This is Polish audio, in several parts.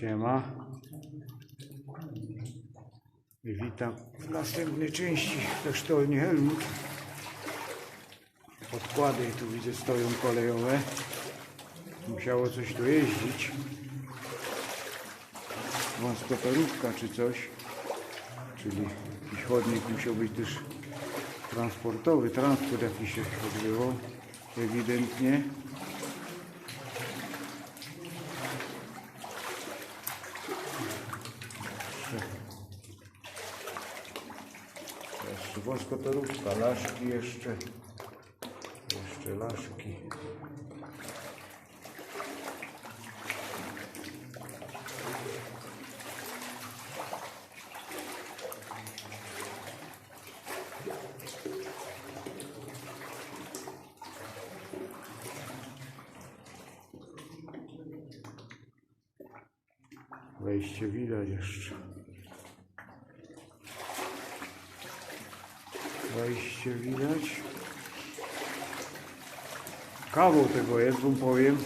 Siema. Witam w następnej części. To sztolni Helmut. Podkłady tu widzę stoją kolejowe. Musiało coś tu jeździć. Wąskotorówka czy coś. Czyli jakiś chodnik musiał być też transportowy. Transport jakiś się odbywał. Ewidentnie. Jeszcze wąskotorówka, laszki jeszcze. Jeszcze laszki. Wejście widać jeszcze. Wejście widać. Kawał tego jest, wam powiem.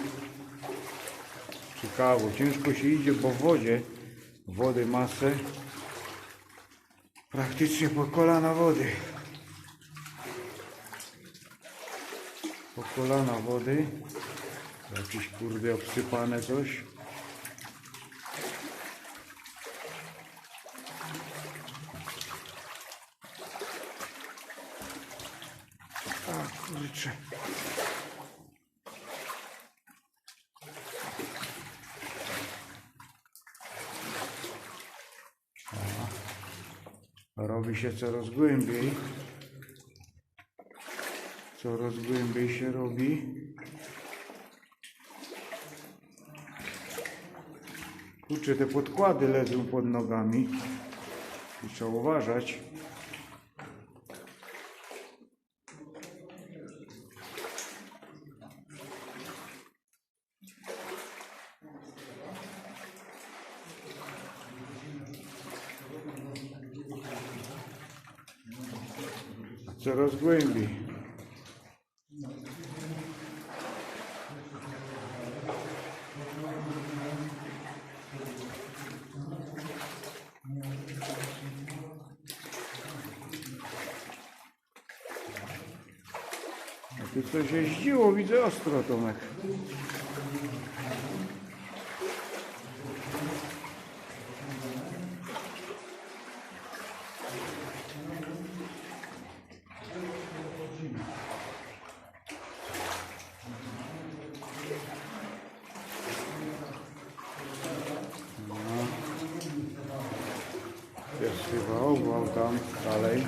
Czy kawał. Ciężko się idzie, bo w wodzie, wody masę. Praktycznie po kolana wody. Po kolana wody. Jakieś kurde obsypane coś. A kurczę. Robi się coraz głębiej. Coraz głębiej się robi. Kurczę, te podkłady leżą pod nogami. Trzeba uważać. Coraz głębiej. A tu coś jeździło, widzę ostro, Tomek. Jest obwał tam dalej.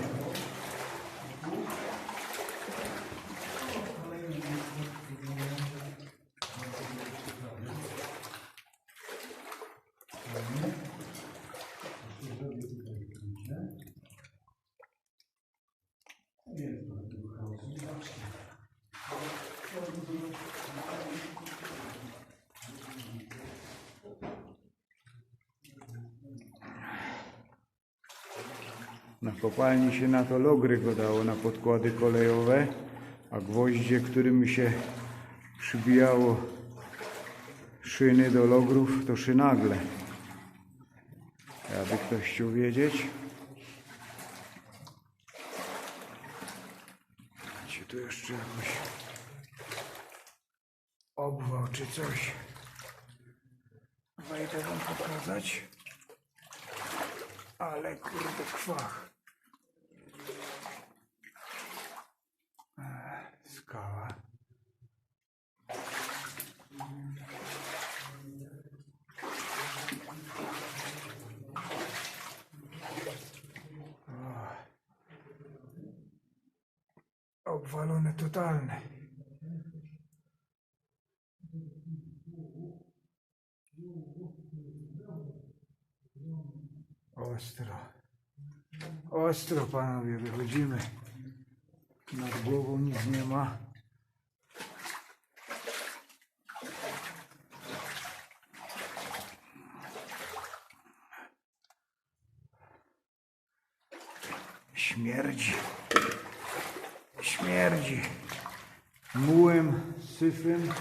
Na kopalni się na to logry go dało, na podkłady kolejowe, a gwoździe, którymi się przybijało szyny do logrów, to szynagle. Jakby ktoś chciał wiedzieć. Czy tu jeszcze jakoś obwał czy coś? Wejdę wam pokazać. Ale kurde kwach. Skała. Obwalone totalne. Ostro. Ostro, panowie, wychodzimy. Nad głową nic nie ma. Śmierdzi. Śmierdzi. Mułem, syfem.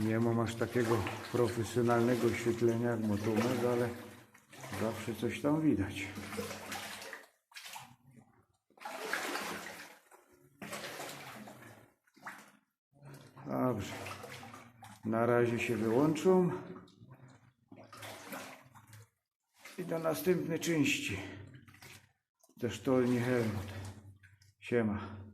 Nie mam aż takiego profesjonalnego oświetlenia jak Motomek, ale zawsze coś tam widać. Dobrze. Na razie się wyłączą. I do następnej części. Ze sztolni Helmut. Siema.